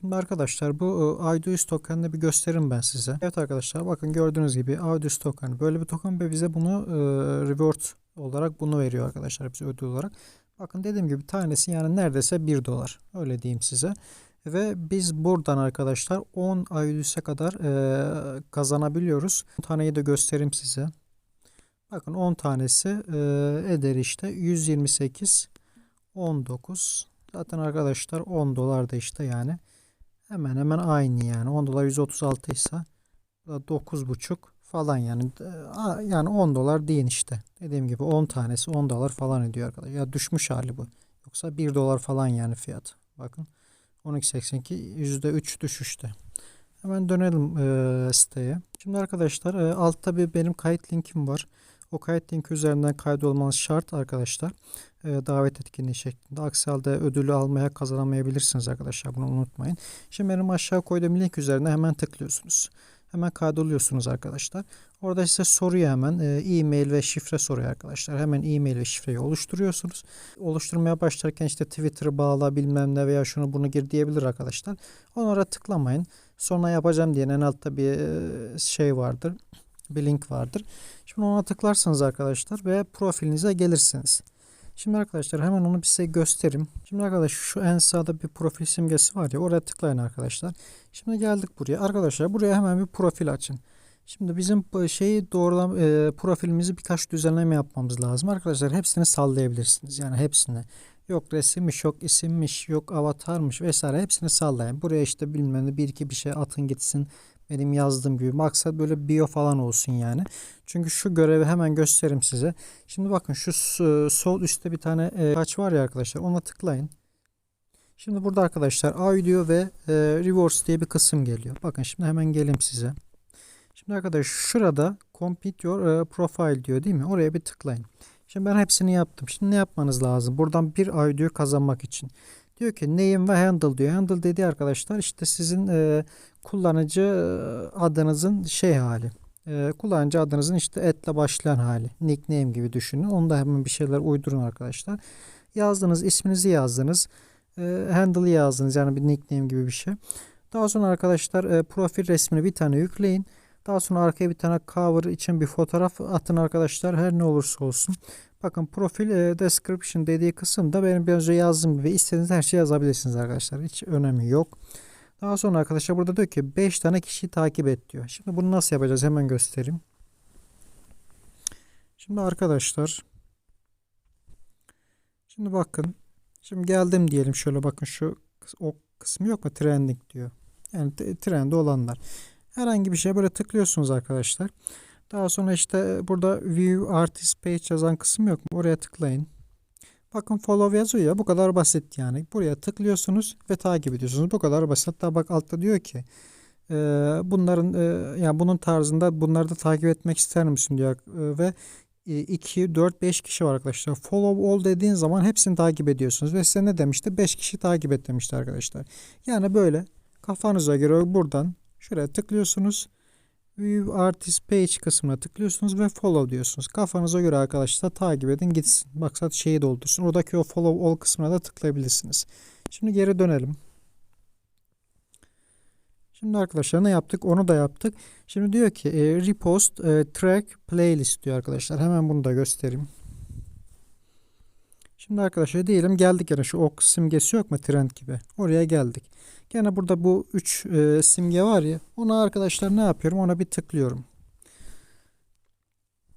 Şimdi arkadaşlar bu e, Audius tokenini bir göstereyim ben size. Evet arkadaşlar bakın gördüğünüz gibi Audius token böyle bir token ve bize bunu e, reward olarak bunu veriyor arkadaşlar bize ödül olarak. Bakın dediğim gibi tanesi yani neredeyse 1 dolar. Öyle diyeyim size. Ve biz buradan arkadaşlar 10 Audius'e kadar e, kazanabiliyoruz. 10 taneyi de göstereyim size. Bakın 10 tanesi e, eder işte 128 19 zaten arkadaşlar 10 dolar da işte yani hemen hemen aynı yani. 10 dolar 136 ise bu da 9,5 falan yani. Yani 10 dolar değil işte. Dediğim gibi 10 tanesi 10 dolar falan ediyor arkadaşlar ya düşmüş hali bu. Yoksa 1 dolar falan yani fiyat. Bakın. 12.82 %3 düşüşte hemen dönelim e, siteye. Şimdi arkadaşlar e, altta bir benim kayıt linkim var o kayıt linki üzerinden kaydolmanız şart arkadaşlar. E, davet etkinliği şeklinde. Aksi halde ödülü almaya kazanamayabilirsiniz arkadaşlar. Bunu unutmayın. Şimdi benim aşağı koyduğum link üzerine hemen tıklıyorsunuz. Hemen kaydoluyorsunuz arkadaşlar. Orada size soruyor hemen e, e-mail ve şifre soruyor arkadaşlar. Hemen e-mail ve şifreyi oluşturuyorsunuz. Oluşturmaya başlarken işte Twitter'ı bağla bilmem ne veya şunu bunu gir diyebilir arkadaşlar. Onlara tıklamayın. Sonra yapacağım diyen en altta bir e, şey vardır. Bir link vardır. Şimdi ona tıklarsınız arkadaşlar ve profilinize gelirsiniz. Şimdi arkadaşlar hemen onu size göstereyim. Şimdi arkadaşlar şu en sağda bir profil simgesi var ya oraya tıklayın arkadaşlar. Şimdi geldik buraya. Arkadaşlar buraya hemen bir profil açın. Şimdi bizim şeyi doğrulam e, profilimizi birkaç düzenleme yapmamız lazım. Arkadaşlar hepsini sallayabilirsiniz. Yani hepsini. Yok resimmiş, yok isimmiş, yok avatarmış vesaire hepsini sallayın. Buraya işte bilmem bir iki bir şey atın gitsin. Benim yazdığım gibi. Maksat böyle bio falan olsun yani. Çünkü şu görevi hemen göstereyim size. Şimdi bakın şu sol üstte bir tane e, taç var ya arkadaşlar. Ona tıklayın. Şimdi burada arkadaşlar audio ve e, rewards diye bir kısım geliyor. Bakın şimdi hemen geleyim size. Şimdi arkadaşlar şurada complete your e, profile diyor değil mi? Oraya bir tıklayın. Şimdi ben hepsini yaptım. Şimdi ne yapmanız lazım? Buradan bir audio kazanmak için. Diyor ki name ve handle diyor. Handle dediği arkadaşlar işte sizin e, kullanıcı adınızın şey hali. E, kullanıcı adınızın işte etle başlayan hali. Nickname gibi düşünün. Onda hemen bir şeyler uydurun arkadaşlar. Yazdınız, isminizi yazdınız. E, handle'ı yazdınız yani bir nickname gibi bir şey. Daha sonra arkadaşlar e, profil resmini bir tane yükleyin. Daha sonra arkaya bir tane cover için bir fotoğraf atın arkadaşlar. Her ne olursa olsun. Bakın profil e, description dediği kısımda benim biraz önce yazdığım gibi istediğiniz her şeyi yazabilirsiniz arkadaşlar. Hiç önemi yok. Daha sonra arkadaşlar burada diyor ki 5 tane kişiyi takip et diyor. Şimdi bunu nasıl yapacağız hemen göstereyim. Şimdi arkadaşlar şimdi bakın şimdi geldim diyelim şöyle bakın şu o kısmı yok mu trending diyor. Yani trende olanlar. Herhangi bir şeye böyle tıklıyorsunuz arkadaşlar. Daha sonra işte burada view artist page yazan kısım yok mu? Oraya tıklayın. Bakın follow yazıyor ya bu kadar basit yani. Buraya tıklıyorsunuz ve takip ediyorsunuz. Bu kadar basit. Hatta bak altta diyor ki e, bunların e, yani bunun tarzında bunları da takip etmek ister misin diyor E, ve 2, 4, 5 kişi var arkadaşlar. Follow all dediğin zaman hepsini takip ediyorsunuz. Ve size ne demişti? 5 kişi takip et demişti arkadaşlar. Yani böyle kafanıza göre buradan şuraya tıklıyorsunuz. View Artist Page kısmına tıklıyorsunuz ve follow diyorsunuz. Kafanıza göre arkadaşlar takip edin gitsin. Maksat şeyi doldursun. Oradaki o follow all kısmına da tıklayabilirsiniz. Şimdi geri dönelim. Şimdi arkadaşlar ne yaptık? Onu da yaptık. Şimdi diyor ki e, repost e, track playlist diyor arkadaşlar. Hemen bunu da göstereyim. Şimdi arkadaşlar diyelim geldik yani şu ok simgesi yok mu trend gibi. Oraya geldik. Gene burada bu 3 e, simge var ya. Ona arkadaşlar ne yapıyorum? Ona bir tıklıyorum.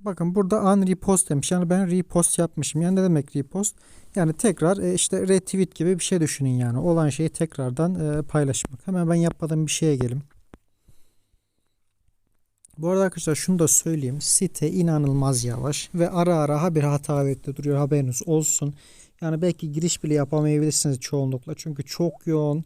Bakın burada unrepost demiş. Yani ben repost yapmışım. Yani ne demek repost? Yani tekrar e, işte retweet gibi bir şey düşünün yani. Olan şeyi tekrardan e, paylaşmak. Hemen ben yapmadığım bir şeye gelim. Bu arada arkadaşlar şunu da söyleyeyim. Site inanılmaz yavaş ve ara ara haber hata verip duruyor. Haberiniz olsun. Yani belki giriş bile yapamayabilirsiniz çoğunlukla. Çünkü çok yoğun.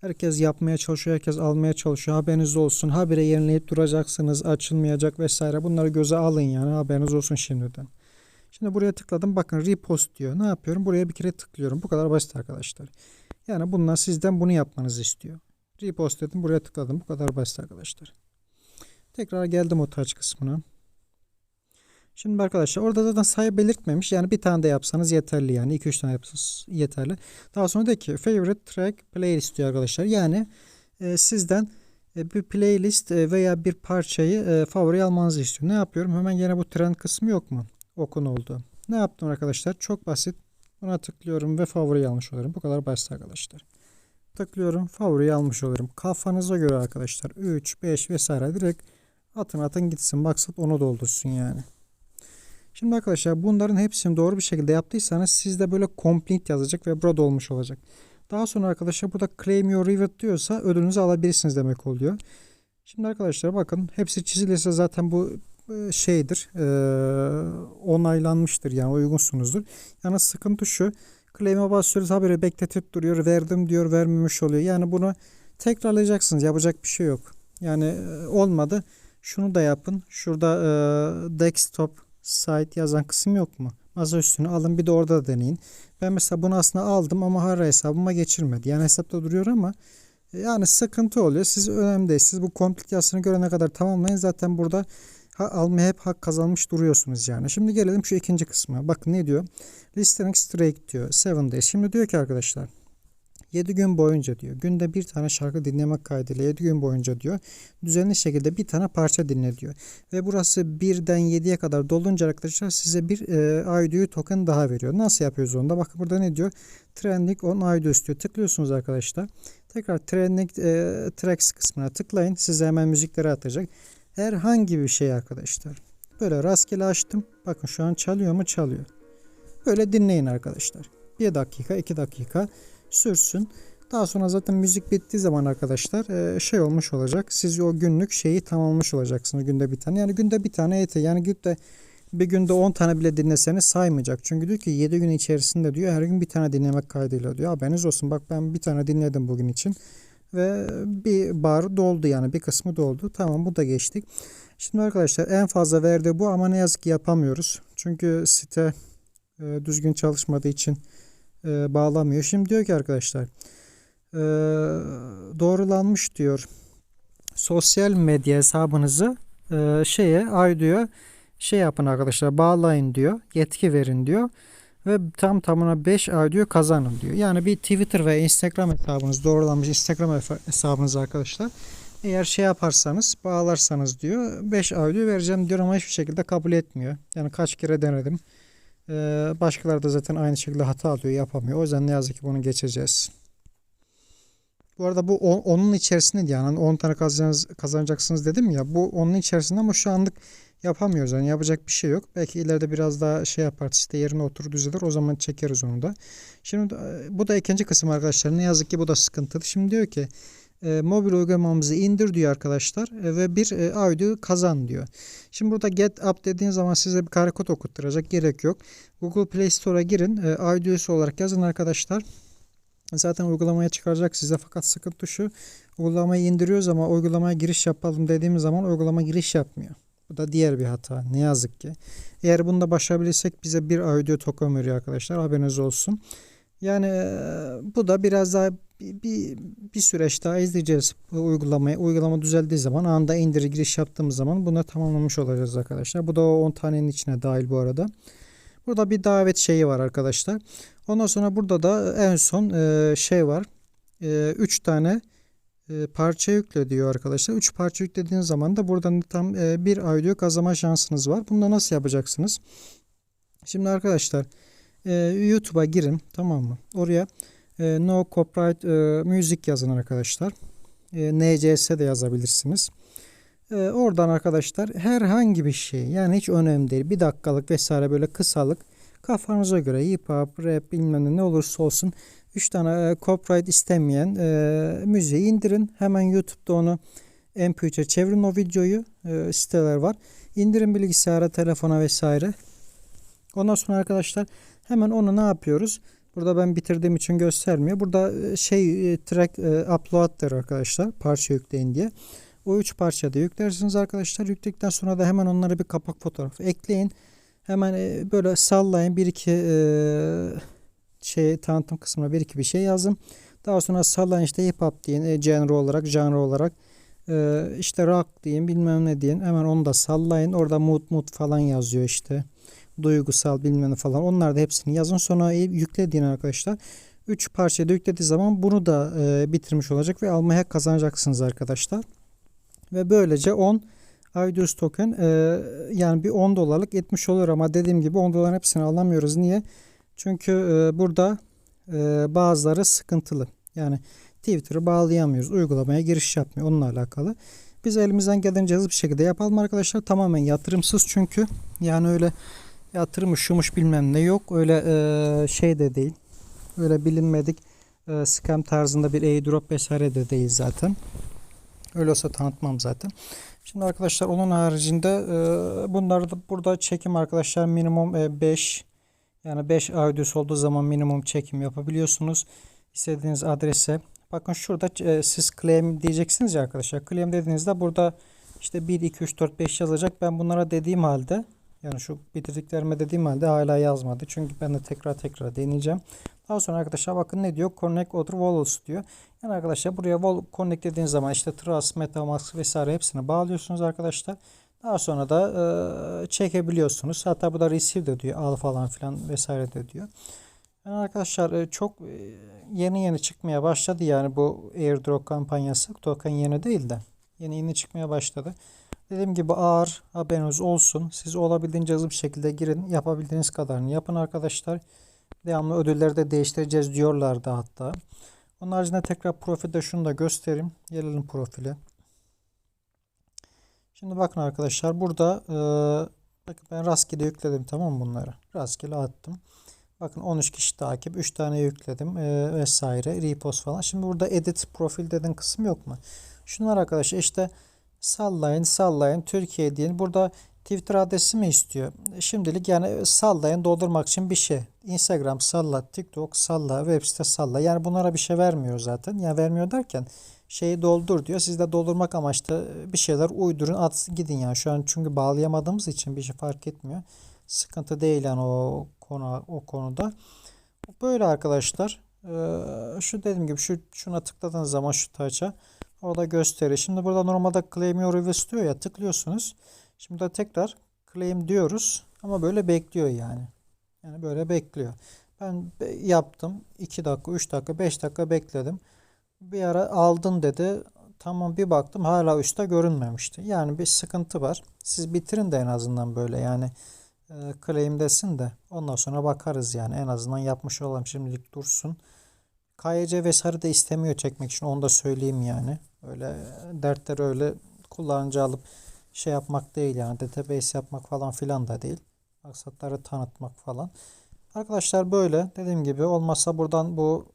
Herkes yapmaya çalışıyor, herkes almaya çalışıyor. Haberiniz olsun. Habire yenileyip duracaksınız, açılmayacak vesaire. Bunları göze alın yani haberiniz olsun şimdiden. Şimdi buraya tıkladım. Bakın repost diyor. Ne yapıyorum? Buraya bir kere tıklıyorum. Bu kadar basit arkadaşlar. Yani bunlar sizden bunu yapmanızı istiyor. Repost dedim. Buraya tıkladım. Bu kadar basit arkadaşlar. Tekrar geldim o touch kısmına. Şimdi arkadaşlar orada zaten sayı belirtmemiş. Yani bir tane de yapsanız yeterli yani. 2-3 tane yapsanız yeterli. Daha sonra de ki favorite track playlist diyor arkadaşlar. Yani e, sizden e, bir playlist e, veya bir parçayı e, favori almanızı istiyor. Ne yapıyorum? Hemen yine bu trend kısmı yok mu? Okun oldu. Ne yaptım arkadaşlar? Çok basit. Buna tıklıyorum ve favoriyi almış olurum. Bu kadar basit arkadaşlar. Tıklıyorum. Favoriyi almış olurum. Kafanıza göre arkadaşlar. 3, 5 vesaire direkt atın atın gitsin. Maksat onu doldursun yani. Şimdi arkadaşlar bunların hepsini doğru bir şekilde yaptıysanız sizde böyle complete yazacak ve burada olmuş olacak. Daha sonra arkadaşlar burada claim your reward diyorsa ödülünüzü alabilirsiniz demek oluyor. Şimdi arkadaşlar bakın hepsi çizilirse zaten bu e, şeydir e, onaylanmıştır yani uygunsunuzdur. Yani sıkıntı şu claim'e basıyoruz haberi bekletip duruyor verdim diyor vermemiş oluyor. Yani bunu tekrarlayacaksınız yapacak bir şey yok. Yani e, olmadı şunu da yapın şurada e, desktop site yazan kısım yok mu? Masa üstüne alın bir de orada da deneyin. Ben mesela bunu aslında aldım ama hala hesabıma geçirmedi. Yani hesapta duruyor ama e, yani sıkıntı oluyor. Siz önemli değil. Siz bu komplikasyonu görene kadar tamamlayın. Zaten burada ha, almaya hep hak kazanmış duruyorsunuz yani. Şimdi gelelim şu ikinci kısma. Bakın ne diyor? Listening streak diyor. 7 days. Şimdi diyor ki arkadaşlar 7 gün boyunca diyor. Günde bir tane şarkı dinlemek kaydıyla 7 gün boyunca diyor. Düzenli şekilde bir tane parça dinle diyor. Ve burası 1'den 7'ye kadar dolunca arkadaşlar size bir e, audio token daha veriyor. Nasıl yapıyoruz onu da? Bakın burada ne diyor? Trending on audios diyor. Tıklıyorsunuz arkadaşlar. Tekrar trending e, tracks kısmına tıklayın. Size hemen müzikleri atacak. Herhangi bir şey arkadaşlar. Böyle rastgele açtım. Bakın şu an çalıyor mu? Çalıyor. Böyle dinleyin arkadaşlar. 1 dakika, 2 dakika sürsün. Daha sonra zaten müzik bittiği zaman arkadaşlar e, şey olmuş olacak. Siz o günlük şeyi tamamlamış olacaksınız günde bir tane. Yani günde bir tane yeter. Yani günde bir günde 10 tane bile dinleseniz saymayacak. Çünkü diyor ki 7 gün içerisinde diyor her gün bir tane dinlemek kaydıyla diyor. Haberiniz olsun. Bak ben bir tane dinledim bugün için. Ve bir bar doldu yani bir kısmı doldu. Tamam bu da geçtik. Şimdi arkadaşlar en fazla verdiği bu ama ne yazık ki yapamıyoruz. Çünkü site e, düzgün çalışmadığı için e, bağlamıyor. Şimdi diyor ki arkadaşlar e, doğrulanmış diyor. Sosyal medya hesabınızı e, şeye audio'ya şey yapın arkadaşlar bağlayın diyor. Yetki verin diyor. Ve tam tamına 5 audio kazanın diyor. Yani bir Twitter ve Instagram hesabınız doğrulanmış Instagram hesabınız arkadaşlar. Eğer şey yaparsanız bağlarsanız diyor 5 audio vereceğim diyor ama hiçbir şekilde kabul etmiyor. Yani kaç kere denedim. Ee, başkaları da zaten aynı şekilde hata alıyor yapamıyor. O yüzden ne yazık ki bunu geçeceğiz. Bu arada bu on, onun içerisinde yani 10 tane kazanacaksınız, kazanacaksınız dedim ya bu onun içerisinde ama şu anlık yapamıyoruz. Yani yapacak bir şey yok. Belki ileride biraz daha şey yapar işte yerine oturur düzelir o zaman çekeriz onu da. Şimdi bu da ikinci kısım arkadaşlar. Ne yazık ki bu da sıkıntılı. Şimdi diyor ki e, mobil uygulamamızı indir diyor arkadaşlar e, ve bir e, audio kazan diyor. Şimdi burada get up dediğin zaman size bir kare kod okutturacak gerek yok. Google Play Store'a girin e, audiosu olarak yazın arkadaşlar. Zaten uygulamaya çıkaracak size fakat sıkıntı şu uygulamayı indiriyoruz ama uygulamaya giriş yapalım dediğimiz zaman uygulama giriş yapmıyor. Bu da diğer bir hata ne yazık ki. Eğer bunu da başarabilirsek bize bir audio token veriyor arkadaşlar haberiniz olsun. Yani bu da biraz daha bir, bir, bir süreç daha izleyeceğiz bu uygulamayı. Uygulama düzeldiği zaman anda indir giriş yaptığımız zaman bunu tamamlamış olacağız arkadaşlar. Bu da o 10 tanenin içine dahil bu arada. Burada bir davet şeyi var arkadaşlar. Ondan sonra burada da en son e, şey var. 3 e, tane e, parça yükle diyor arkadaşlar. 3 parça yüklediğiniz zaman da buradan tam e, bir audio kazanma şansınız var. Bunu da nasıl yapacaksınız? Şimdi arkadaşlar e, YouTube'a girin tamam mı? Oraya e, no copyright e, müzik yazın arkadaşlar. E, NCS de yazabilirsiniz. E, oradan arkadaşlar herhangi bir şey yani hiç önemli değil. Bir dakikalık vesaire böyle kısalık kafanıza göre hip hop, rap bilmem ne olursa olsun 3 tane e, copyright istemeyen e, müziği indirin. Hemen YouTube'da onu MP3'e çevirin o videoyu. E, siteler var. İndirin bilgisayara, telefona vesaire. Ondan sonra arkadaşlar hemen onu ne yapıyoruz? Burada ben bitirdiğim için göstermiyor. Burada e, şey e, track e, upload der arkadaşlar. Parça yükleyin diye. O üç parça da yüklersiniz arkadaşlar. Yükledikten sonra da hemen onlara bir kapak fotoğrafı ekleyin. Hemen böyle sallayın. Bir iki şey tanıtım kısmına bir iki bir şey yazın. Daha sonra sallayın işte hip hop deyin. genre olarak, genre olarak işte rock deyin bilmem ne deyin. Hemen onu da sallayın. Orada mood mood falan yazıyor işte. Duygusal bilmem falan. Onlar da hepsini yazın. Sonra yüklediğin arkadaşlar. 3 parçayı da yüklediği zaman bunu da e, bitirmiş olacak ve almaya kazanacaksınız arkadaşlar. Ve böylece 10 iDoS token e, yani bir 10 dolarlık etmiş oluyor ama dediğim gibi 10 doların hepsini alamıyoruz. Niye? Çünkü e, burada e, bazıları sıkıntılı. Yani Twitter'ı bağlayamıyoruz. Uygulamaya giriş yapmıyor. Onunla alakalı. Biz elimizden geldiğince hızlı bir şekilde yapalım arkadaşlar. Tamamen yatırımsız çünkü. Yani öyle yatırım şumuş bilmem ne yok. Öyle e, şey de değil. Öyle bilinmedik e, scam tarzında bir airdrop vesaire de değil zaten. Öyle olsa tanıtmam zaten. Şimdi arkadaşlar onun haricinde e, bunları da burada çekim arkadaşlar minimum 5 yani 5 audios olduğu zaman minimum çekim yapabiliyorsunuz. İstediğiniz adrese. Bakın şurada e, siz claim diyeceksiniz ya arkadaşlar. Claim dediğinizde burada işte 1, 2, 3, 4, 5 yazacak. Ben bunlara dediğim halde yani şu bitirdiklerime dediğim halde hala yazmadı. Çünkü ben de tekrar tekrar deneyeceğim. Daha sonra arkadaşlar bakın ne diyor? Connect other wallets diyor. Yani arkadaşlar buraya wall connect dediğiniz zaman işte Trust, Metamask vesaire hepsini bağlıyorsunuz arkadaşlar. Daha sonra da e, çekebiliyorsunuz. Hatta bu da receive de diyor. Al falan filan vesaire de diyor. Yani arkadaşlar çok yeni yeni çıkmaya başladı yani bu airdrop kampanyası. Token yeni değil de yeni yeni çıkmaya başladı. Dediğim gibi ağır haberiniz olsun. Siz olabildiğince hızlı bir şekilde girin. Yapabildiğiniz kadarını yapın arkadaşlar. Devamlı ödülleri de değiştireceğiz diyorlardı hatta. Onun haricinde tekrar profilde şunu da göstereyim. Gelelim profile. Şimdi bakın arkadaşlar burada e, bakın ben rastgele yükledim tamam mı bunları? Rastgele attım. Bakın 13 kişi takip, 3 tane yükledim e, vesaire, repost falan. Şimdi burada edit profil dediğin kısım yok mu? Şunlar arkadaşlar işte sallayın sallayın Türkiye diyin. Burada Twitter adresi mi istiyor? Şimdilik yani sallayın doldurmak için bir şey. Instagram salla, TikTok salla, web site salla. Yani bunlara bir şey vermiyor zaten. Yani vermiyor derken şeyi doldur diyor. Siz de doldurmak amaçlı bir şeyler uydurun at gidin yani. Şu an çünkü bağlayamadığımız için bir şey fark etmiyor. Sıkıntı değil yani o konu o konuda. Böyle arkadaşlar. Ee, şu dediğim gibi şu şuna tıkladığınız zaman şu taça orada gösterir. Şimdi burada normalde claim your reviews diyor ya tıklıyorsunuz. Şimdi de tekrar claim diyoruz ama böyle bekliyor yani. Yani böyle bekliyor. Ben yaptım 2 dakika, 3 dakika, 5 dakika bekledim. Bir ara aldın dedi. Tamam bir baktım hala üstte görünmemişti. Yani bir sıkıntı var. Siz bitirin de en azından böyle yani e, claim desin de ondan sonra bakarız yani en azından yapmış olalım şimdilik dursun. KYC vesaire de istemiyor çekmek için onu da söyleyeyim yani. Öyle dertleri öyle kullanıcı alıp şey yapmak değil yani database yapmak falan filan da değil. Maksatları tanıtmak falan. Arkadaşlar böyle dediğim gibi olmazsa buradan bu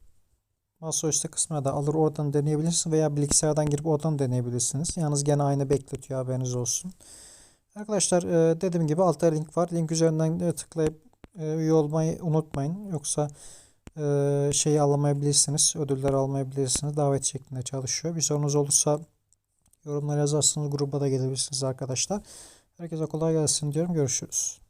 masaüstü kısmına da alır oradan deneyebilirsiniz veya bilgisayardan girip oradan deneyebilirsiniz. Yalnız gene aynı bekletiyor haberiniz olsun. Arkadaşlar e, dediğim gibi altta link var. Link üzerinden e, tıklayıp e, üye olmayı unutmayın. Yoksa şeyi alamayabilirsiniz. Ödüller almayabilirsiniz. Davet şeklinde çalışıyor. Bir sorunuz olursa yorumlar yazarsınız. Gruba da gelebilirsiniz arkadaşlar. Herkese kolay gelsin diyorum. Görüşürüz.